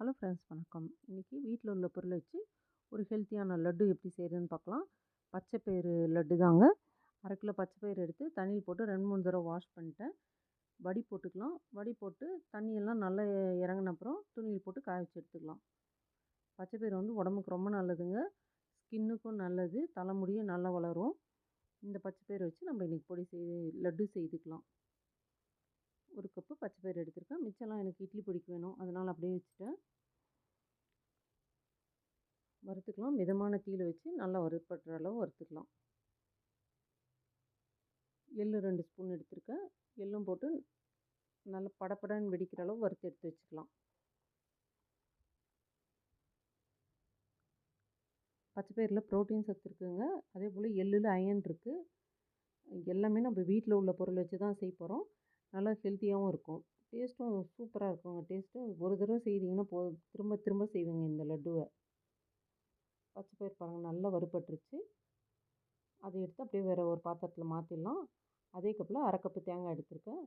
Hello friends வணக்கம். இன்றைக்கி வீட்டில் உள்ள பொருளை வச்சு ஒரு ஹெல்த்தியான லட்டு எப்படி செய்கிறதுன்னு பார்க்கலாம். பச்சை பயிறு லட்டு தாங்க. அரை கிலோ பச்சைப்பயிறு எடுத்து தண்ணியில் போட்டு ரெண்டு மூணு தடவை வாஷ் பண்ணிட்டேன். வடி போட்டுக்கலாம். வடி போட்டு தண்ணியெல்லாம் நல்லா இறங்கின அப்புறம் துணியில் போட்டு காய வச்சு எடுத்துக்கலாம். பச்சைப்பயிறு வந்து உடம்புக்கு ரொம்ப நல்லதுங்க. ஸ்கின்னுக்கும் நல்லது. தலைமுடியும் நல்லா வளரும். இந்த பச்சை வச்சு நம்ம இன்றைக்கி பொடி செய்து லட்டு செய்துக்கலாம். ஒரு கப்பு பச்சை பயிறு எடுத்திருக்கேன். மிச்சம்லாம் எனக்கு இட்லி பொடிக்கு வேணும். அதனால் அப்படியே வச்சுட்டேன். வறுத்துக்கலாம். மிதமான தீயில் வச்சு நல்லா வறுப்படுற அளவு வறுத்துக்கலாம். எள்ளு ரெண்டு ஸ்பூன் எடுத்திருக்கேன். எள்ளும் போட்டு நல்லா படப்படன்னு வெடிக்கிற அளவு வறுத்து எடுத்து வச்சுக்கலாம். பச்சை பயிரில் ப்ரோட்டீன் சத்து இருக்குதுங்க அதே போல் எள்ளில் அயன் இருக்குது எல்லாமே நம்ம வீட்டில் உள்ள பொருள் வச்சு தான் செய்ய போகிறோம் நல்லா ஹெல்த்தியாகவும் இருக்கும். டேஸ்ட்டும் சூப்பராக இருக்குங்க டேஸ்ட்டு. ஒரு தடவை செய்தீங்கன்னா போ திரும்ப திரும்ப செய்வேங்க இந்த லட்டுவை. பச்சை பயிர் பாருங்கள் நல்லா வறுபட்டுருச்சு. அதை எடுத்து அப்படியே வேறு ஒரு பாத்திரத்தில் மாற்றிடலாம் அதே கப்பில் அரை கப்பு தேங்காய் எடுத்திருக்கேன்.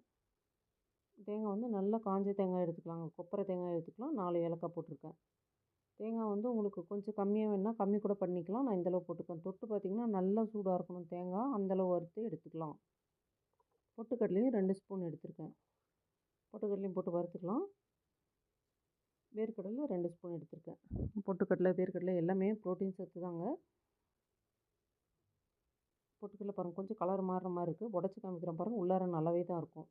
தேங்காய் வந்து நல்லா காஞ்ச தேங்காய் எடுத்துக்கலாங்க. கொப்பரை தேங்காய் எடுத்துக்கலாம். நாலு ஏலக்காய் போட்டிருக்கேன். தேங்காய் வந்து உங்களுக்கு கொஞ்சம் கம்மியாக வேணால் கம்மி கூட பண்ணிக்கலாம். நான் இந்தளவு போட்டுக்கேன். தொட்டு பார்த்திங்கன்னா நல்லா சூடாக இருக்கணும் தேங்காய். அந்தளவு வறுத்து எடுத்துக்கலாம். பொட்டுக்கடலையும் ரெண்டு ஸ்பூன் எடுத்திருக்கேன். பொட்டுக்கடலையும் போட்டு வறுத்துக்கலாம். வேர்க்கடலை ரெண்டு ஸ்பூன் எடுத்திருக்கேன். பொட்டுக்கடலை வேர்க்கடலை எல்லாமே ப்ரோட்டீன் சத்து தாங்க பொட்டுக்கடலை பாருங்கள் கொஞ்சம் கலர் மாறுற மாதிரி இருக்குது உடச்சி காமிக்கிறேன் பாருங்கள் உள்ளார நல்லாவே தான் இருக்கும்.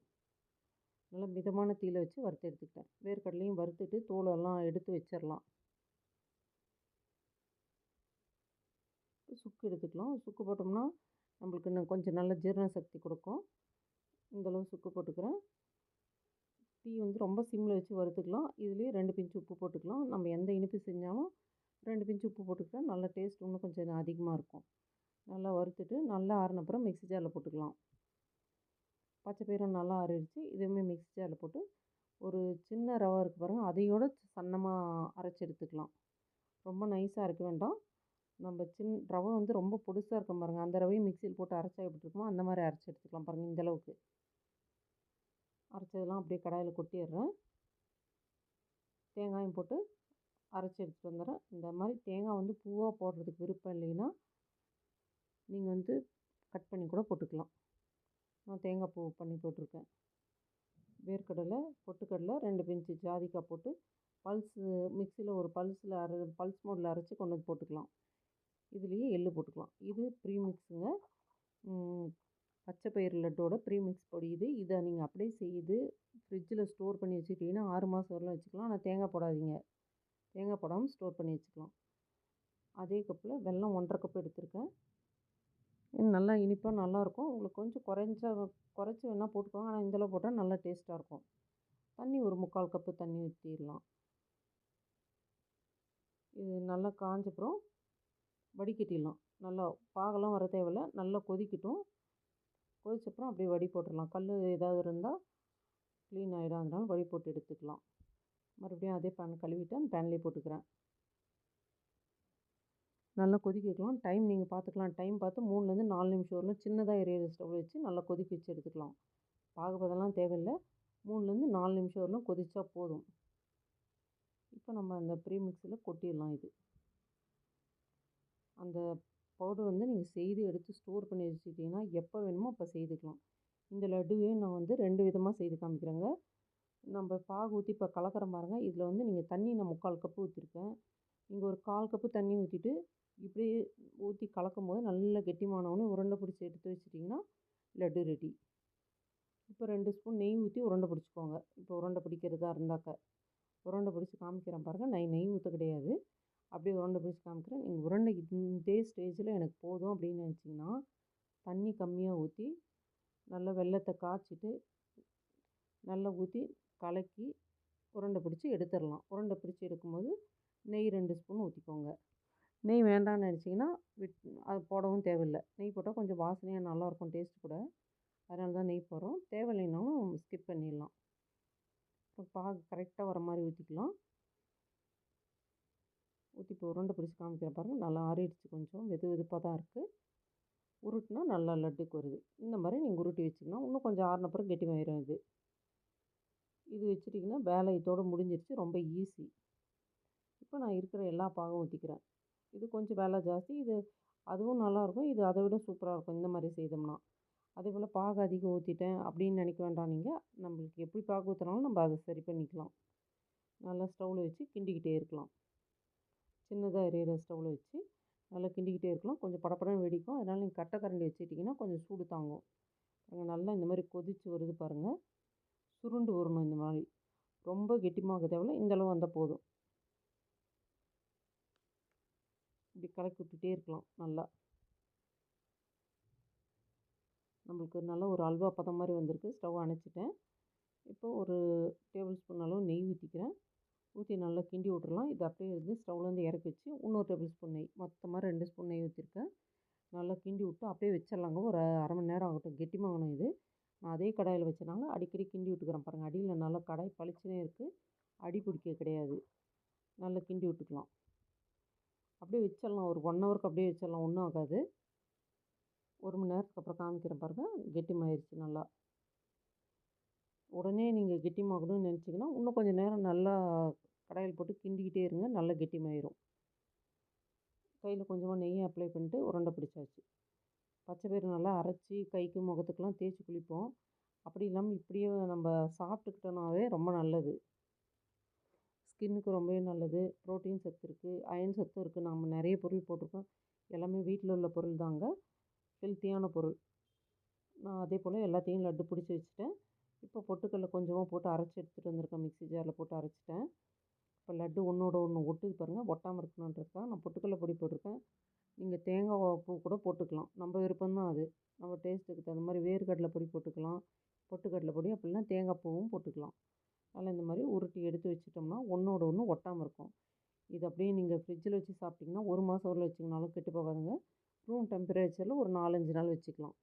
நல்லா மிதமான தீயில் வச்சு வறுத்து எடுத்துக்கிட்டேன். வேர்க்கடலையும் வறுத்துட்டு தோலெல்லாம் எடுத்து வச்சிடலாம் சுக்கு எடுத்துக்கலாம். சுக்கு போட்டோம்னா நம்மளுக்கு இன்னும் கொஞ்சம் நல்ல ஜீரண சக்தி கொடுக்கும். இந்தளவு சுக்கு போட்டுக்கிறேன். டீ வந்து ரொம்ப சிம்மில் வச்சு வறுத்துக்கலாம். இதுலேயே ரெண்டு பிஞ்சு உப்பு போட்டுக்கலாம். நம்ம எந்த இனிப்பு செஞ்சாலும் ரெண்டு பிஞ்சு உப்பு போட்டுக்கிட்டால் நல்ல டேஸ்ட் இன்னும் கொஞ்சம் அதிகமாக இருக்கும். நல்லா வறுத்துட்டு நல்லா ஆறினப்புறம் மிக்ஸி ஜாரில் போட்டுக்கலாம். பச்சை பயிரும் நல்லா ஆறிடுச்சு. இதுவுமே மிக்ஸி ஜாரில் போட்டு ஒரு சின்ன ரவை இருக்குது பாருங்கள் அதையோட சன்னமாக அரைச்சி எடுத்துக்கலாம். ரொம்ப நைஸாக இருக்க வேண்டாம். நம்ம சின் ரவை வந்து ரொம்ப பொடுசாக இருக்கும் பாருங்கள் அந்த ரவையும் மிக்சியில் போட்டு அரைச்சா எப்படி இருக்குமோ அந்த மாதிரி அரைச்சி எடுத்துக்கலாம் பாருங்கள் இந்தளவுக்கு அரைச்சதெல்லாம் அப்படியே கடாயில் கொட்டிடுறேன். தேங்காயும் போட்டு அரைச்சி எடுத்துகிட்டு வந்துடுறேன். இந்த மாதிரி தேங்காய் வந்து பூவாக போடுறதுக்கு விருப்பம் இல்லைன்னா நீங்கள் வந்து கட் பண்ணி கூட போட்டுக்கலாம். நான் தேங்காய் பூ பண்ணி போட்டிருக்கேன். வேர்க்கடலை பொட்டுக்கடலை ரெண்டு பிஞ்சு ஜாதிக்காய் போட்டு பல்ஸு மிக்சியில் ஒரு பல்ஸில் அரை பல்ஸ் மோடில் அரைச்சி கொண்டு வந்து போட்டுக்கலாம். இதுலேயே எள்ளு போட்டுக்கலாம். இது ப்ரீமிக்ஸுங்க. பச்சை பயிர் லட்டோட ப்ரீமிக்ஸ் பொடி இது. இதை நீங்கள் அப்படியே செய்து ஃப்ரிட்ஜில் ஸ்டோர் பண்ணி வச்சுக்கிட்டிங்கன்னா ஆறு மாதம் வரலாம் வச்சுக்கலாம். ஆனால் தேங்காய் போடாதீங்க. தேங்காய் போடாமல் ஸ்டோர் பண்ணி வச்சுக்கலாம். அதே கப்பில் வெல்லம் ஒன்றரை கப் எடுத்திருக்கேன். நல்லா இனிப்பாக நல்லாயிருக்கும். உங்களுக்கு கொஞ்சம் குறைஞ்ச குறைச்சி வேணால் போட்டுக்கோங்க. ஆனால் இந்தளவு போட்டால் நல்லா டேஸ்ட்டாக இருக்கும். தண்ணி ஒரு முக்கால் கப்பு தண்ணி ஊற்றிடலாம் இது நல்லா காஞ்சப்புறம் வடிகட்டிடலாம். நல்லா பாகெல்லாம் வர தேவையில்ல. நல்லா கொதிக்கட்டும். கொதிச்சப்புறம் அப்படியே வடி போட்டுடலாம். கல் ஏதாவது இருந்தால் க்ளீன் ஆகிடும் அதனால் வடி போட்டு எடுத்துக்கலாம். மறுபடியும் அதே பேன் கழுவிட்டு அந்த பேன்லேயே போட்டுக்கிறேன். நல்லா கொதிக்க வைக்கலாம். டைம் நீங்கள் பார்த்துக்கலாம் டைம் பார்த்து மூணுலேருந்து நாலு நிமிஷம் வரலாம் சின்னதாக எரியிற ஸ்டவ் வச்சு நல்லா கொதிக்க வச்சு எடுத்துக்கலாம். பாகுபதெல்லாம் தேவையில்லை. மூணுலேருந்து நாலு நிமிஷம் வரலாம் கொதிச்சா போதும். இப்போ நம்ம அந்த ப்ரீமிக்ஸில் கொட்டிடலாம் இது. அந்த பவுடர் வந்து நீங்கள் செய்து எடுத்து ஸ்டோர் பண்ணி வச்சுக்கிட்டிங்கன்னா எப்போ வேணுமோ அப்போ செய்துக்கலாம். இந்த லட்டுவையும் நான் வந்து ரெண்டு விதமாக செய்து காமிக்கிறேங்க. நம்ம பாகு ஊற்றி இப்போ கலக்கிற பாருங்கள் இதில் வந்து நீங்கள் தண்ணி நான் முக்கால் கப்பு ஊற்றிருக்கேன் நீங்கள் ஒரு கால் கப்பு தண்ணி ஊற்றிட்டு இப்படியே ஊற்றி கலக்கும் போது நல்லா கெட்டிமானவொடனே உருண்டை பிடிச்சி எடுத்து வச்சிட்டிங்கன்னா லட்டு ரெடி. இப்போ ரெண்டு ஸ்பூன் நெய் ஊற்றி உருண்டை பிடிச்சிக்கோங்க. இப்போ உருண்டை பிடிக்கிறதா இருந்தாக்க. உருண்டை பிடிச்சி காமிக்கிறேன் பாருங்கள் நெய் நெய் ஊற்ற கிடையாது. அப்படியே உருண்டை பிடிச்சி காமிக்கிறேன். நீங்கள் உருண்டை இதே ஸ்டேஜில் எனக்கு போதும் அப்படின்னு நினச்சிங்கன்னா தண்ணி கம்மியாக ஊற்றி நல்லா வெள்ளத்தை காய்ச்சிட்டு நல்லா ஊற்றி கலக்கி உருண்டை பிடிச்சி எடுத்துடலாம். உருண்டை பிடிச்சி எடுக்கும்போது நெய் ரெண்டு ஸ்பூன் ஊற்றிக்கோங்க நெய் வேண்டாம்னு நினச்சிங்கன்னா விட் அது போடவும் தேவையில்லை. நெய் போட்டால் கொஞ்சம் வாசனையாக நல்லாயிருக்கும் டேஸ்ட் கூட. அதனால தான் நெய் போடுறோம். தேவையில்லைனாலும் ஸ்கிப் பண்ணிடலாம். அப்புறம் பாகு கரெக்டாக வர மாதிரி ஊற்றிக்கலாம் ஊற்றி இப்போ உருண்டை பிடிச்சி காமிக்கிறேன் பாருங்கள் நல்லா ஆறிடுச்சு கொஞ்சம். வெது வெதுப்பாக தான் இருக்குது உருட்டினா நல்லா லட்டுக்கு வருது. இந்த மாதிரி நீங்கள் உருட்டி வச்சிங்கன்னா இன்னும் கொஞ்சம் ஆறினப்புறம் கெட்டிமாயிரும் இது. இது வச்சுட்டிங்கன்னா வேலை இதோடு முடிஞ்சிருச்சு. ரொம்ப ஈஸி இப்போ நான் இருக்கிற எல்லா பாகம் ஊற்றிக்கிறேன் இது கொஞ்சம் வேலை ஜாஸ்தி. இது அதுவும் நல்லாயிருக்கும் இது அதை விட சூப்பராக இருக்கும். இந்த மாதிரி செய்தோம்னா. அதே போல் பாகு அதிகம் ஊற்றிட்டேன் அப்படின்னு நினைக்க வேண்டாம் நீங்கள் நம்மளுக்கு எப்படி பாகு ஊற்றினாலும் நம்ம அதை சரி பண்ணிக்கலாம். நல்லா ஸ்டவ்வில் வச்சு கிண்டிக்கிட்டே இருக்கலாம். சின்னதாக எரியிற ஸ்டவ்வில் வச்சு நல்லா கிண்டிக்கிட்டே இருக்கலாம். கொஞ்சம் படப்படன்னு வெடிக்கும். அதனால் நீங்கள் கட்டை கரண்டி வச்சுக்கிட்டிங்கன்னா கொஞ்சம் சூடு தாங்கும். நல்லா இந்த மாதிரி கொதித்து வருது பாருங்கள் சுருண்டு வரணும் இந்த மாதிரி. ரொம்ப கெட்டிமாக தேவையில்ல. இந்தளவு வந்தால் போதும். இப்படி கலக்கி விட்டுட்டே இருக்கலாம் நல்லா. நம்மளுக்கு நல்லா ஒரு அல்வா பதம் மாதிரி வந்திருக்கு. ஸ்டவ் அணைச்சிட்டேன். இப்போ ஒரு டேபிள் ஸ்பூன் அளவு நெய் ஊற்றிக்கிறேன் ஊற்றி நல்லா கிண்டி விட்றலாம் இது அப்படியே இருந்து ஸ்டவ்லேருந்து இறக்கி வச்சு இன்னொரு டேபிள் ஸ்பூன் நெய். மொத்தமாக ரெண்டு ஸ்பூன் நெய் ஊற்றிருக்கேன் நல்லா கிண்டி விட்டு அப்படியே வச்சிடலாங்க. ஒரு அரை மணி நேரம் ஆகட்டும். கெட்டிமாகணும் இது. நான் அதே கடாயில் வச்சனால அடிக்கடி கிண்டி விட்டுக்கிறேன். பாருங்கள் அடியில் நல்லா கடாய் பளிச்சுனே இருக்குது அடி பிடிக்க கிடையாது. நல்லா கிண்டி விட்டுக்கலாம். அப்படியே வச்சிடலாம். ஒரு ஒன் ஹவருக்கு அப்படியே வச்சிடலாம். ஒன்றும் ஆகாது. ஒரு மணி நேரத்துக்கு அப்புறம் காமிக்கிறேன் பாருங்கள் கெட்டிமாயிருச்சு நல்லா. உடனே நீங்கள் கெட்டிமாகணும்னு நினச்சிங்கன்னா இன்னும் கொஞ்சம் நேரம் நல்லா கடாயில் போட்டு கிண்டிக்கிட்டே இருங்க. நல்லா கெட்டிமாயிரும். கையில் கொஞ்சமாக நெய்யை அப்ளை பண்ணிட்டு உருண்டை பிடிச்சாச்சு. பச்சை பயிறு நல்லா அரைச்சி கைக்கு முகத்துக்கெலாம் தேய்ச்சி குளிப்போம். அப்படி இல்லாமல் இப்படியே நம்ம சாப்பிட்டுக்கிட்டோனாவே ரொம்ப நல்லது. ஸ்கின்னுக்கு ரொம்பவே நல்லது. ப்ரோட்டீன் சத்து இருக்குது அயன் சத்தும் இருக்குது நம்ம நிறைய பொருள் போட்டிருக்கோம். எல்லாமே வீட்டில் உள்ள பொருள் தாங்க. ஹெல்த்தியான பொருள். நான் அதே போல் எல்லாத்தையும் லட்டு பிடிச்சி வச்சுட்டேன். இப்போ பொட்டுக்கடல கொஞ்சமாக போட்டு அரைச்சி எடுத்துகிட்டு வந்திருக்கேன். மிக்ஸி ஜாரில் போட்டு அரைச்சிட்டேன். இப்போ லட்டு ஒன்றோட ஒன்று ஒட்டுது பாருங்கள் ஒட்டாமல் இருக்கணுன்றதுக்காக நான் பொட்டுக்கடல பொடி போட்டிருக்கேன். நீங்கள் தேங்காய் பூ கூட போட்டுக்கலாம். நம்ம விருப்பம்தான் அது. நம்ம டேஸ்ட்டுக்கு தகுந்த மாதிரி வேர்க்கடலை பொடி போட்டுக்கலாம். பொட்டுக்கடலை பொடி அப்படின்னா தேங்காய் பூவும் போட்டுக்கலாம். அதில் இந்த மாதிரி உருட்டி எடுத்து வச்சுட்டோம்னா ஒன்றோட ஒன்று ஒட்டாமல் இருக்கும். இது அப்படியே நீங்கள் ஃப்ரிட்ஜில் வச்சு சாப்பிட்டிங்கன்னா ஒரு மாதம் வரல வச்சிங்கனாலும் கெட்டு போகாதுங்க. ரூம் டெம்பரேச்சரில் ஒரு நாலஞ்சு நாள் வச்சுக்கலாம்.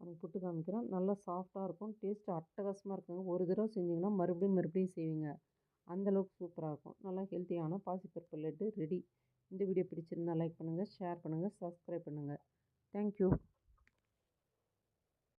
அவங்க புட்டு காமிக்கிறேன் நல்லா சாஃப்டாக இருக்கும். டேஸ்ட்டு அட்டகாசமாக இருக்குங்க. ஒரு தடவை செஞ்சிங்கன்னா மறுபடியும் மறுபடியும் செய்வீங்க. அந்தளவுக்கு சூப்பராக இருக்கும். நல்லா ஹெல்த்தியான பாசிப்பருப்பு லட்டு ரெடி. இந்த வீடியோ பிடிச்சிருந்தால் லைக் பண்ணுங்கள் ஷேர் பண்ணுங்கள் சப்ஸ்கிரைப் பண்ணுங்கள் தேங்க்யூ.